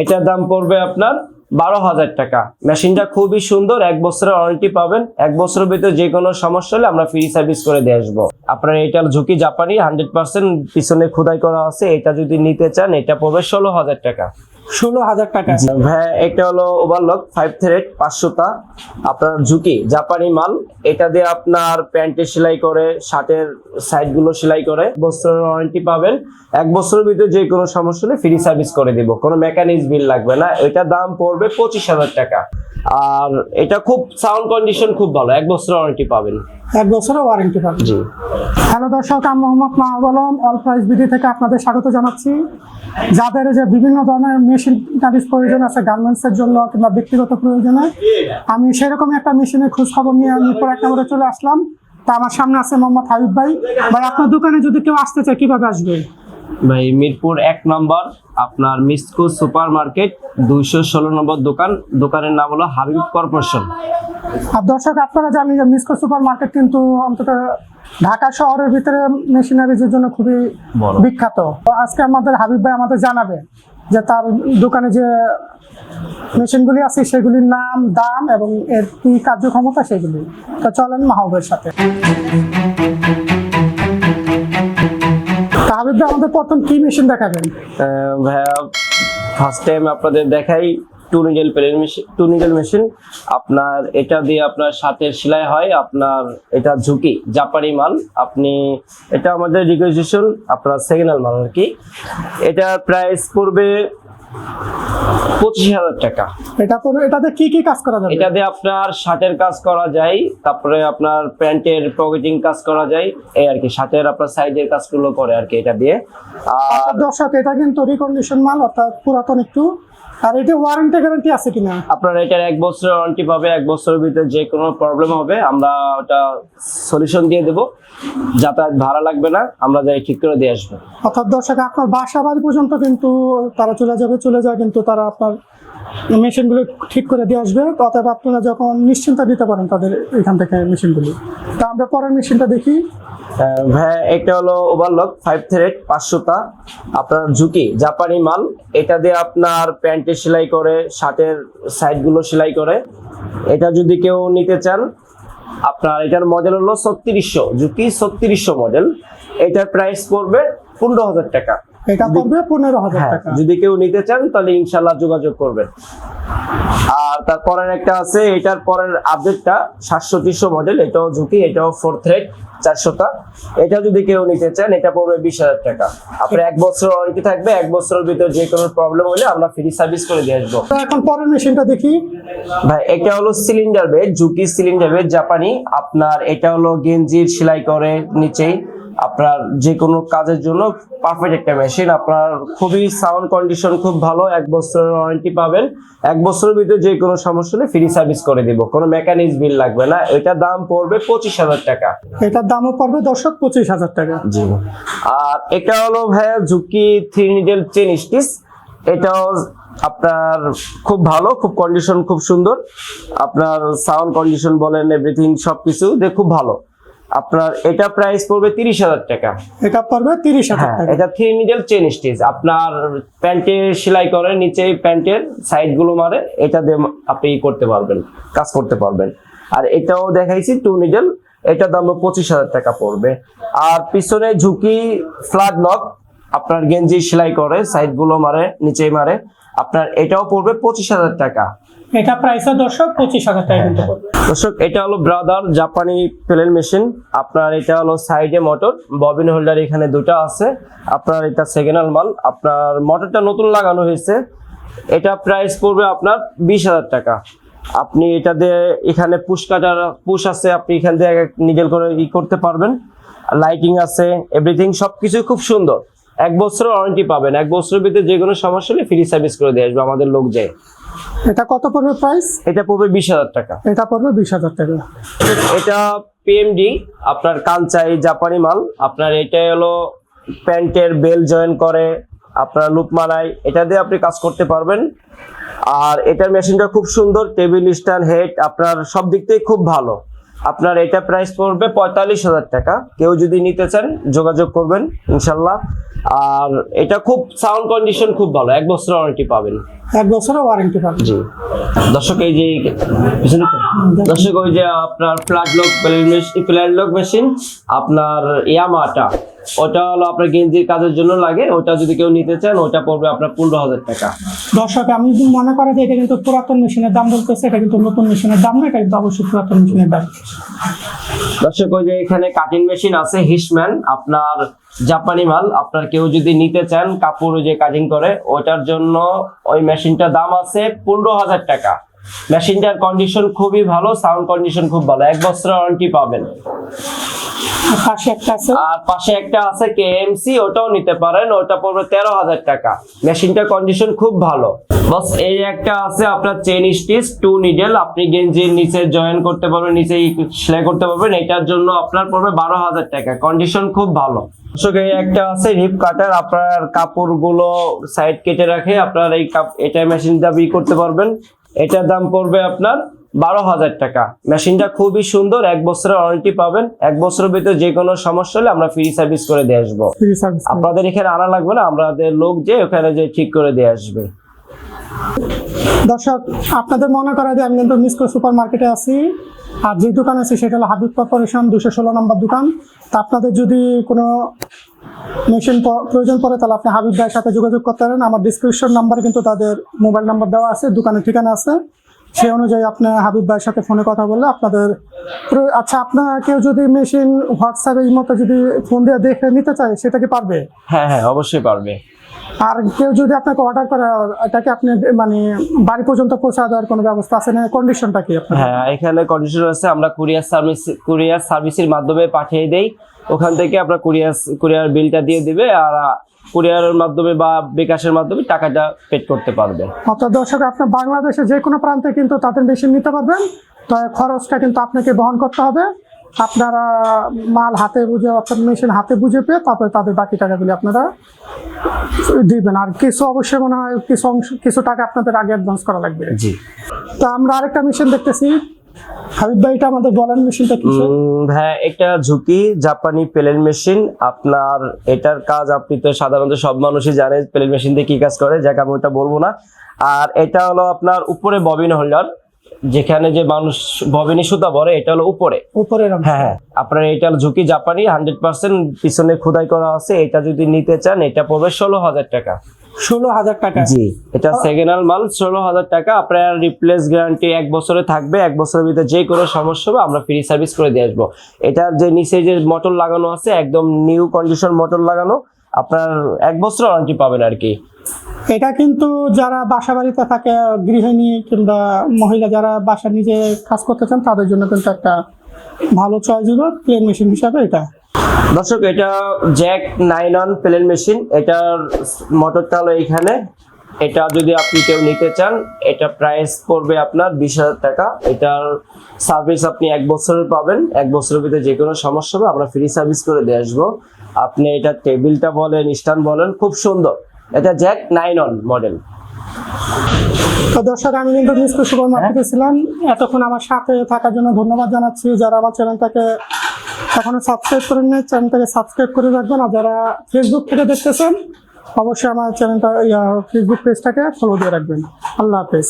এটার দাম পড়বে আপনার বারো হাজার টাকা। মেশিনটা খুবই সুন্দর, এক বছরের ওয়ারেন্টি পাবেন। এক বছরের ভিতরে যে কোনো সমস্যা হলে আমরা ফ্রি সার্ভিস করে দিয়ে আসব। আপনার এটার ঝুঁকি জাপানি হান্ড্রেড পার্সেন্ট পিছনে খোদাই করা আছে। এটা যদি নিতে চান, এটা পড়বে ষোলো হাজার টাকা। ষোলো হাজার টাকা ভাই, এটা হলো ওভারলক ফাইভ থ্রেড পাঁচশোটা। আপনার ঝুঁকি, জাপানি মাল, এটা দিয়ে আপনার প্যান্টে সেলাই করে, শার্টের সাইডগুলো সেলাই করে বছরের ওয়ারেন্টি পাবেন। এক বছরের ভিতরে যে কোনো সমস্যা হলে ফ্রি সার্ভিস করে দিব, কোনো মেকানিক্স বিল লাগবে না। এটা দাম পড়বে পঁচিশ হাজার টাকা। আর এটা খুব সাউন্ড কন্ডিশন খুব ভালো, এক বছরের ওয়ারেন্টি পাবেন। এক বছরের ওয়ারেন্টি পাবেন। হ্যালো দর্শক আমি Mohammad Mahab Alam all price BD থেকে আপনাদের স্বাগত জানাচ্ছি। যাদের যে বিভিন্ন ধরনের মেশিন টারিজ প্রয়োজন আছে গার্মেন্টসের জন্য কিংবা ব্যক্তিগত প্রয়োজনে আমি সেরকমই একটা মেশিনের খোঁজখবর নিয়ে আমি পর এক নম্বরে চলে আসলাম। তা আমার সামনে আছে মোহাম্মদ হাবিব ভাই। ভাই আপনার দোকানে যদি কেউ আসতে চায় কীভাবে আসবে? ভাই মিরপুর এক নম্বর আপনার মিসকো সুপার মার্কেট দুইশো ষোলো নম্বর দোকান। দোকানের নাম হলো হাবিব কর্পোরেশন। আর দর্শক আপনারা জানেন যে মিসকো সুপার মার্কেট কিন্তু অন্তত ঢাকা শহরের ভিতরে মেশিনারিজের জন্য খুবই। বিখ্যাত। তো আজকে আমাদের হাবিব ভাই আমাদের জানাবে যে তার দোকানে যে মেশিনগুলি আছে সেগুলির নাম দাম এবং এর কি কার্যক্ষমতা সেগুলি। তো চলেন মাহবের সাথে। আমাদের প্রথম কি মেশিন দেখাবেন? ভাইয়া ফার্স্ট টাইম আপনাদের দেখাই two needle plain machine two needle machine আপনার এটা দিয়ে আপনার সাথে সেলাই হয়, আপনার এটা ঝুঁকি, জাপানি মাল। আপনি, এটা আমাদের রিকোয়েশন আপনার সেকেন্ড মাল আর কি। এটার প্রাইস পড়বে পঁচিশ হাজার টাকা। এটা করে এটাতে কি কি কাজ করা যাবে? এটা দিয়ে আপনার শার্টের কাজ করা যায় তারপরে আপনার প্যান্টের পকেটিং কাজ করা যায় এই আর কি শার্টের আপনার সাইজের কাজগুলো করে আর কি এটা দিয়ে। আর অর্থাৎ দর্শক এটা কিন্তু রিকন্ডিশন মাল অর্থাৎ পুরাতন একটু। আর এটা ওয়ারেন্টি গ্যারান্টি আছে কিনা? আপনার এটার এক বছরের ওয়ারেন্টি পাবে এক বছরের ভিতরে যে কোনো প্রবলেম হবে আমরা ওটা সলিউশন দিয়ে দেবো। যাতায়াত ভাড়া লাগবে না আমরা যাই ঠিক করে দিয়ে আসব। অর্থাৎ দর্শক আপনার বাসা বাড়ি পর্যন্ত কিন্তু তারা চলে যাবে চলে যায় কিন্তু তারা আপনার মেশিনগুলো ঠিক করে দিয়ে আসবে। অতএব আপনারা যখন নিশ্চিন্তা দিতে পারেন তাদের এখান থেকে মেশিনগুলি। তা আমরা পরের মেশিনটা দেখি। আহ, ভাই একটা হলো ওভারলক ফাইভ থ্রেড পাঁচশোটা। আপনার ঝুঁকি জাপানি মাল এটা দিয়ে আপনার প্যান্টে সেলাই করে শার্টের সাইডগুলো সেলাই করে। এটা যদি কেউ নিতে চান আপনার এটার মডেল হলো ছত্রিশশো ঝুঁকি ছত্রিশশো মডেল এটার প্রাইস পড়বে পনেরো হাজার টাকা। এটা পড়বে পনেরো হাজার হ্যাঁ টাকা। যদি কেউ নিতে চান তাহলে ইনশাল্লাহ যোগাযোগ করবেন। আর তারপরের একটা আছে এটার পরের আপডেটটা সাতশো মডেল এটাও ঝুঁকি এটাও ফোর থ্রেড চারশোটা এটা যদি কেউ নিতে চান এটা পড়বে বিশ হাজার টাকা। আপনার এক বছর ওয়ারেন্টি থাকবে এক বছরের ভিতর যে কোনো প্রবলেম হলে আমরা ফ্রি সার্ভিস করে দিয়ে আসব। এখন পরের মেশিনটা দেখি। ভাই এটা হলো সিলিন্ডার বেড ঝুঁকি সিলিন্ডার বেড জাপানি। আপনার এটা হলো গেঞ্জির সেলাই করে নিচেই। আপনার যে কোনো কাজের জন্য পারফেক্ট একটা মেশিন আপনার খুবই সাউন্ড কন্ডিশন খুব ভালো এক বছরের ওয়ারেন্টি পাবেন। এক বছরের ভিতরে যে কোনো সমস্যা হলে ফ্রি সার্ভিস করে দিব কোনো মেকানিক্স বিল লাগবে না। এটা দাম পড়বে পঁচিশ হাজার টাকা। এটার দামও পড়বে দর্শক পঁচিশ হাজার টাকা। জি। আর এটা হলো ভাইয়া ঝুঁকি থ্রি নিডেল চেন স্টিচ এটাও আপনার খুব ভালো খুব কন্ডিশন খুব সুন্দর। আপনার সাউন্ড কন্ডিশন বলেন এভরিথিং সবকিছু দিয়ে খুব ভালো। আপনার এটা প্রাইস পড়বে তিরিশ হাজার টাকা। এটা পড়বে তিরিশ হাজার হ্যাঁ টাকা। এটা থ্রি নিডেল চেন স্টিচ আপনার প্যান্টে সেলাই করে নিচে প্যান্টের সাইডগুলো মারে এটা দিয়ে আপনি করতে পারবেন কাজ করতে পারবেন। আর এটাও দেখাইছি টু নিডেল এটা দাম পঁচিশ হাজার টাকা পড়বে। আর পিছনে ঝুঁকি ফ্ল্যাট লক আপনার গেঞ্জি সেলাই করে সাইডগুলো মারে নিচে মারে আপনার এটাও পড়বে পঁচিশ হাজার টাকা। এটা প্রাইসে দর্শক পঁচিশ হাজার টাকা কিন্তু পড়বে। দর্শক এটা হলো ব্রাদার জাপানি প্লেন মেশিন আপনার এটা হলো সাইডে মোটর ববিন হোল্ডার এখানে দুটো আছে। আপনার এটা সেকেন্ড হ্যান্ড মাল। আপনার মোটরটা নতুন লাগানো হয়েছে। এটা প্রাইস পড়বে আপনার বিশ হাজার টাকা। আপনি এটা দিয়ে এখানে পুশ কাটার পুশ আছে আপনি এখান দিয়ে নিজের করে ই করতে পারবেন। লাইটিং আছে এভরিথিং সবকিছু খুব সুন্দর। এক বছরের ওয়ারেন্টি পাবেন। এক বছরের ভিতরে যে কোনো সমস্যা হলে ফ্রি সার্ভিস করে দিয়ে আসবে আমাদের লোক যায় এটা কত পড়বে প্রাইস এটা পড়বে বিশ হাজার টাকা। এটা পড়বে বিশ হাজার টাকা। এটা পিএমডি আপনার কাঞ্চাই জাপানি মাল। আপনার এটা হলো প্যান্টের বেল জয়েন করে আপনার লুপ মারায় এটা দিয়ে আপনি কাজ করতে পারবেন। আর এটার মেশিনটা খুব সুন্দর টেবিল স্ট্যান্ড হেড আপনার সব দিক থেকে খুব ভালো। আপনার এটা প্রাইস পড়বে পঁয়তাল্লিশ হাজার টাকা। কেউ যদি নিতে চান যোগাযোগ করবেন ইনশাল্লাহ। আর এটা খুব সাউন্ড কন্ডিশন খুব ভালো। এক বছর ওয়ারেন্টি পাবেন। এক বছরের ওয়ারেন্টি পাবেন। জি। দর্শক এই যে? দর্শক ওই যে আপনার flat lock flat lock machine আপনার ইয়ামাটা ওটা হলো আপনার গেঞ্জির কাজের জন্য লাগে। ওটা যদি কেউ নিতে চান ওটা পড়বে আপনার পনেরো হাজার টাকা। দর্শক আমি যদি মনে করে যে এটা কিন্তু পুরাতন মেশিনের দাম বলতেছে এটা কিন্তু নতুন মেশিনের দাম না এটা কিন্তু অবশ্যই পুরাতন মেশিনের দাম। দর্শক ওই যে এখানে কাটিং মেশিন আছে হিসম্যান আপনার জাপানি মাল, আপনার কেউ যদি নিতে চান, কাপড় যে কাজিং করে, ওটার জন্য ওই মেশিনটার দাম আছে পনেরো হাজার টাকা। মেশিনটার কন্ডিশন খুবই ভালো সাউন্ড কন্ডিশন খুব ভালো। এক বছর ওয়ারেন্টি পাবেন। আর পাশে একটা আছে? আর পাশে একটা আছে কেএমসি ওটাও নিতে পারেন। ওটা পড়বে তেরো হাজার টাকা। মেশিনটার কন্ডিশন খুব ভালো। বস এই একটা আছে আপনার চেন স্টিচ টু নিডেল আপনি গেঞ্জির নিচে জয়েন করতে পারবেন নিচে সেলাই করতে পারবেন। এটার জন্য আপনার পড়বে বারো হাজার টাকা। কন্ডিশন খুব ভালো। দর্শক, এই একটা আছে রিপ কাটার আপনার কাপড়গুলো সাইড কেটে রাখে আপনার এই কাপ এটা মেশিন দাবি করতে পারবেন। এটার দাম পড়বে আপনার বারো হাজার টাকা। মেশিনটা খুবই সুন্দর এক বছরের ওয়ারেন্টি পাবেন। এক বছরের ভিতরে যে কোনো সমস্যা হলে আমরা ফ্রি সার্ভিস করে দিয়ে আসব। আপনাদের এখানে আনা লাগবে না আমাদের লোক যে ওখানে যে ঠিক করে দিয়ে আসবে। দর্শক আপনাদের মনে করা যে আমি কিন্তু মিসকো সুপার মার্কেটে আছি। আর যে দোকান আছে সেটা হলো হাবিব কর্পোরেশন দুশো ষোলো নম্বর দোকান। তা আপনাদের যদি কোনো মেশিন প্রয়োজন পড়ে, তাহলে আপনি হাবিব ভাইয়ের সাথে যোগাযোগ করতে পারেন। আমার ডিসক্রিপশন নাম্বারে কিন্তু তাদের মোবাইল নাম্বার দেওয়া আছে, দোকানের ঠিকানা আছে। সেই অনুযায়ী আপনি হাবিব ভাইয়ের সাথে ফোনে কথা বললে আপনাদের আচ্ছা আপনার কেউ যদি মেশিন, হোয়াটসঅ্যাপে এই মতো যদি ফোন দিয়ে দেখে নিতে চায়, সেটা কি পারবে? হ্যাঁ হ্যাঁ অবশ্যই পারবে। আর কেউ যদি আপনাকে অর্ডার করে এটাকে আপনি মানে বাড়ি পর্যন্ত পৌঁছা দেওয়ার কোনো ব্যবস্থা আছে? না কন্ডিশনটা কি আপনার? হ্যাঁ এখানে কন্ডিশন আছে আমরা কুরিয়ার সার্ভিস কুরিয়ার সার্ভিসের মাধ্যমে পাঠিয়ে দেই। ওখান থেকে আপনার কুরিয়ার কুরিয়ার বিলটা দিয়ে দিবে আর কুরিয়ারের মাধ্যমে বা বিকাশের মাধ্যমে টাকাটা পেড করতে পারবে। অর্থাৎ দর্শক আপনার বাংলাদেশে যে কোনো প্রান্তে কিন্তু তাদের মেশিন নিতে পারবেন। তো খরচটা কিন্তু আপনাকে বহন করতে হবে। আপনারা মাল হাতে বুঝে অর্থাৎ মেশিন হাতে বুঝে পেয়ে তারপরে তাদের বাকি টাকাগুলি আপনারা দিবেন। আর কিছু অবশ্যই মনে হয় কিছু অংশ কিছু টাকা আপনাদের আগে অ্যাডভান্স করা লাগবে। জি। তো আমরা আরেকটা মেশিন দেখতেছি। হাবিব ভাই এটা আমাদের বলেন মেশিনটা কি? হ্যাঁ একটা ঝুঁকি জাপানি প্লেন মেশিন আপনার এটার কাজ আপনি তো সাধারণত সব মানুষই জানে প্লেন মেশিন দিয়ে কি কাজ করে যাকে আমি ওটা বলব না। আর এটা হলো আপনার উপরে ববিন হোল্ডার। যেখানে যে মানুষ ববিনি সুতা বলে এটা হলো উপরে। উপরে হ্যাঁ হ্যাঁ। আপনার এটা হলো ঝুঁকি জাপানি হান্ড্রেড পার্সেন্ট পিছনে খোদাই করা আছে। এটা যদি নিতে চান এটা পড়বে ষোলো হাজার টাকা। ষোলো হাজার টাকা? জি এটা সেকেন্ড হ্যান্ড মাল ষোলো হাজার টাকা। আপনার রিপ্লেস গ্যারান্টি এক বছরে থাকবে। এক বছরের ভিতরে যে কোনো সমস্যা হবে আমরা ফ্রি সার্ভিস করে দিয়ে আসব। এটার যে নিচে যে মোটর লাগানো আছে একদম নিউ কন্ডিশন মোটর লাগানো আপনার এক বছর ওয়ারেন্টি পাবেন আর কি। এটা কিন্তু যারা বাসা বাড়িতে থাকে গৃহিণী কিংবা মহিলা যারা বাসা নিজে কাজ করতে চান তাদের জন্য কিন্তু একটা ভালো চয়েস হলো প্লেন মেশিন হিসাবে এটা। দর্শক এটা Jack nine on plane machine এটার মোটরটা হলো এখানে। এটা যদি আপনি কেউ নিতে চান এটা প্রাইস পড়বে আপনার বিশ হাজার টাকা। এটার সার্ভিস আপনি এক বছরের পাবেন। এক বছরের ভিতরে যে কোনো সমস্যা হবে আমরা ফ্রি সার্ভিস করে দিয়ে আসব। আপনি এটা টেবিলটা বলেন স্ট্যান্ড বলেন খুব সুন্দর। এটা জ্যাক নাইন অন মডেল তো দর্শক আমি কিন্তু মিসকে সুপার মার্কেটে ছিলাম এতক্ষণ আমার সাথে থাকার জন্য ধন্যবাদ জানাচ্ছি। যারা আমার চ্যানেলটাকে এখনও সাবস্ক্রাইব করেন নাই চ্যানেলটাকে সাবস্ক্রাইব করে রাখবেন। আর যারা ফেসবুক থেকে দেখতেছেন অবশ্যই আমার চ্যানেলটা ফেসবুক পেজটাকে ফলো দিয়ে রাখবেন। আল্লাহ হাফেজ।